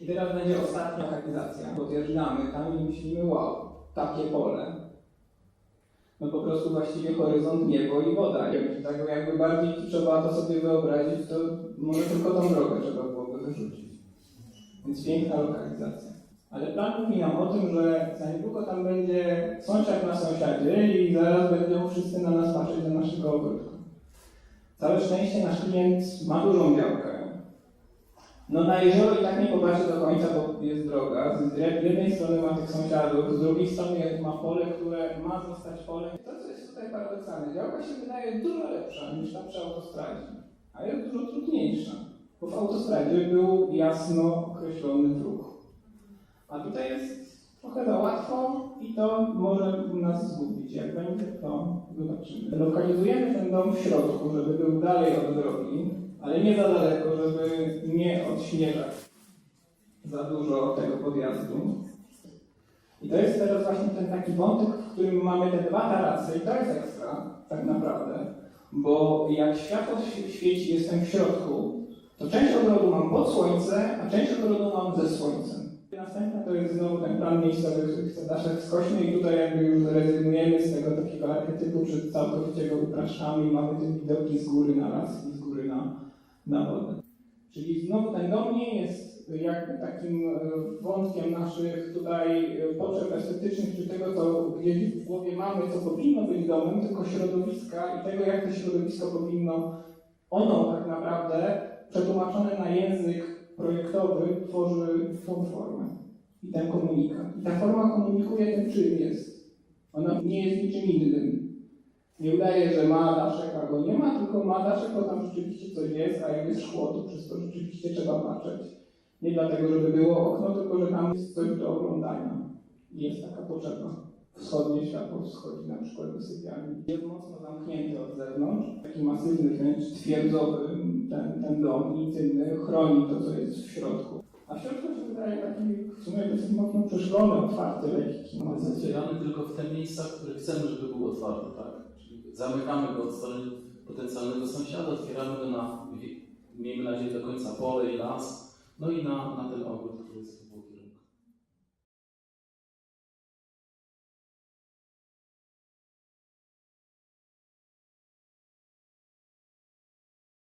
I teraz będzie ostatnia lokalizacja. Podjeżdżamy tam i myślimy, wow, takie pole. No po prostu właściwie horyzont, niebo i woda. Tak jakby bardziej trzeba to sobie wyobrazić, to może tylko tą drogę trzeba byłoby wyrzucić. Więc piękna lokalizacja. Ale plan mówi nam o tym, że za niedługo tam będzie sąsiad na sąsiadzie i zaraz będą wszyscy na nas patrzeć do naszego ogródku. Całe szczęście nasz klient ma dużą działkę. No na jezioro i tak nie popatrzy do końca, bo jest droga. Z jednej strony ma tych sąsiadów, z drugiej strony ma pole, które ma zostać polem. To, co jest tutaj paradoksalne, działka się wydaje dużo lepsza niż ta przy autostradzie, a jest dużo trudniejsza, bo w autostradzie był jasno określony wróg. A tutaj jest trochę za łatwo i to może nas zgubić. Jak będzie, to zobaczymy. Lokalizujemy ten dom w środku, żeby był dalej od drogi, ale nie za daleko, żeby nie odśnieżać za dużo tego podjazdu. I to jest teraz właśnie ten taki wątek, w którym mamy te dwa tarasy i to jest ekstra, tak naprawdę, bo jak światło świe- świeci, jestem w środku, to część ogrodu mam pod słońce, a część ogrodu mam ze słońcem. Następna to jest znowu ten plan miejscowy, który chce Daszek skośny i tutaj jakby już zrezygnujemy z tego takiego archetypu, że całkowicie go upraszczamy i mamy te widoki z góry na las i z góry na, na wodę. Czyli znowu ten dom nie jest jakby takim e, wątkiem naszych tutaj e, potrzeb estetycznych, czy tego, co gdzieś w głowie mamy, co powinno być domem, tylko środowiska i tego, jak to środowisko powinno, ono tak naprawdę przetłumaczone na język projektowy tworzy tą formę i ten komunikat. I ta forma komunikuje tym, czym jest. Ona nie jest niczym innym. Nie udaje, że ma daszek albo nie ma, tylko ma daszek, bo tam rzeczywiście coś jest, a jak jest szkło, to przez to rzeczywiście trzeba patrzeć. Nie dlatego, żeby było okno, tylko że tam jest coś do oglądania. Jest taka potrzeba. Wschodnie światło wschodzi na przykład do sypialni. Jest mocno zamknięty od zewnątrz, taki masywny, wręcz twierdzowy ten, ten dom, intymny, chroni to, co jest w środku. A w środku się wydaje taki w sumie dosyć mocno przeszklony, otwarty, lekki. Jest otwierany tylko w te miejsca, które chcemy, żeby były otwarte, tak? Zamykamy go od strony potencjalnego sąsiada, otwieramy go na, miejmy nadzieję, do końca pole i las, no i na, na ten ogród